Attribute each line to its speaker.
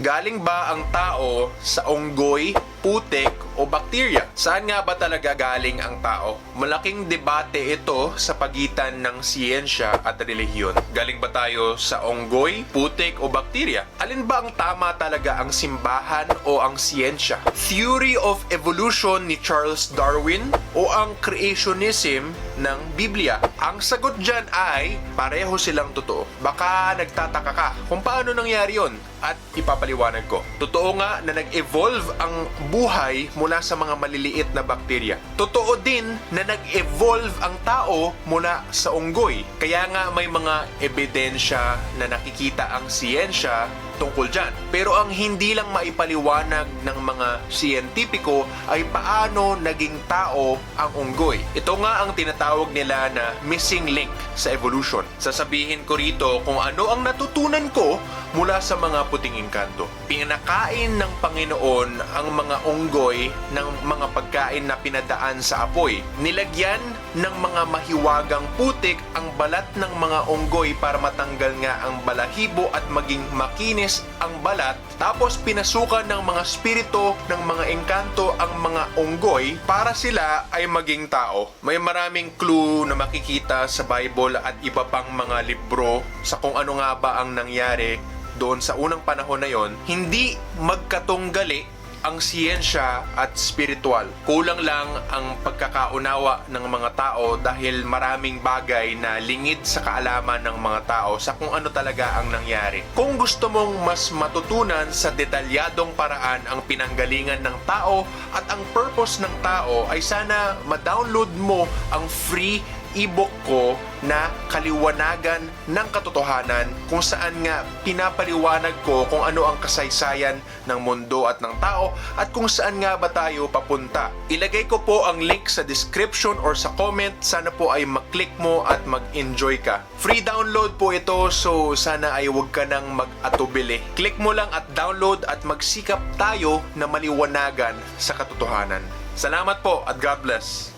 Speaker 1: Galing ba ang tao sa unggoy, putik o bakterya? Saan nga ba talaga galing ang tao? Malaking debate ito sa pagitan ng siyensya at relihiyon. Galing ba tayo sa unggoy, putik o bakterya? Alin ba ang tama talaga ang simbahan o ang siyensya? Theory of evolution ni Charles Darwin o ang creationism ng Biblia? Ang sagot dyan ay pareho silang totoo. Baka nagtataka ka kung paano nangyari yon at ipapaliwanag ko. Totoo nga na nag-evolve ang buhay mula sa mga maliliit na bakterya. Totoo din na nag-evolve ang tao mula sa unggoy. Kaya nga may mga ebidensya na nakikita ang siyensya tungkol dyan. Pero ang hindi lang maipaliwanag ng mga siyentipiko ay paano naging tao ang unggoy. Ito nga ang tinatawag nila na missing link sa evolution. Sasabihin ko rito kung ano ang natutunan ko mula sa mga puting engkanto. Pinakain ng Panginoon ang mga unggoy ng mga pagkain na pinadaan sa apoy. Nilagyan ng mga mahiwagang putik ang balat ng mga unggoy para matanggal nga ang balahibo at maging makinis ang balat. Tapos pinasukan ng mga spirito ng mga engkanto ang mga unggoy para sila ay maging tao. May maraming clue na makikita sa Bible at iba pang mga libro sa kung ano nga ba ang nangyari doon sa unang panahon na yon, hindi magkatunggali ang siyensya at spiritual. Kulang lang ang pagkakaunawa ng mga tao dahil maraming bagay na lingid sa kaalaman ng mga tao sa kung ano talaga ang nangyari. Kung gusto mong mas matutunan sa detalyadong paraan ang pinanggalingan ng tao at ang purpose ng tao ay sana ma-download mo ang free ebook ko na kaliwanagan ng katotohanan kung saan nga pinapaliwanag ko kung ano ang kasaysayan ng mundo at ng tao at kung saan nga ba tayo papunta. Ilagay ko po ang link sa description or sa comment. Sana po ay maklik mo at mag-enjoy ka. Free download po ito so sana ay huwag ka nang mag-atubili. Click mo lang at download at magsikap tayo na maliwanagan sa katotohanan. Salamat po at God bless.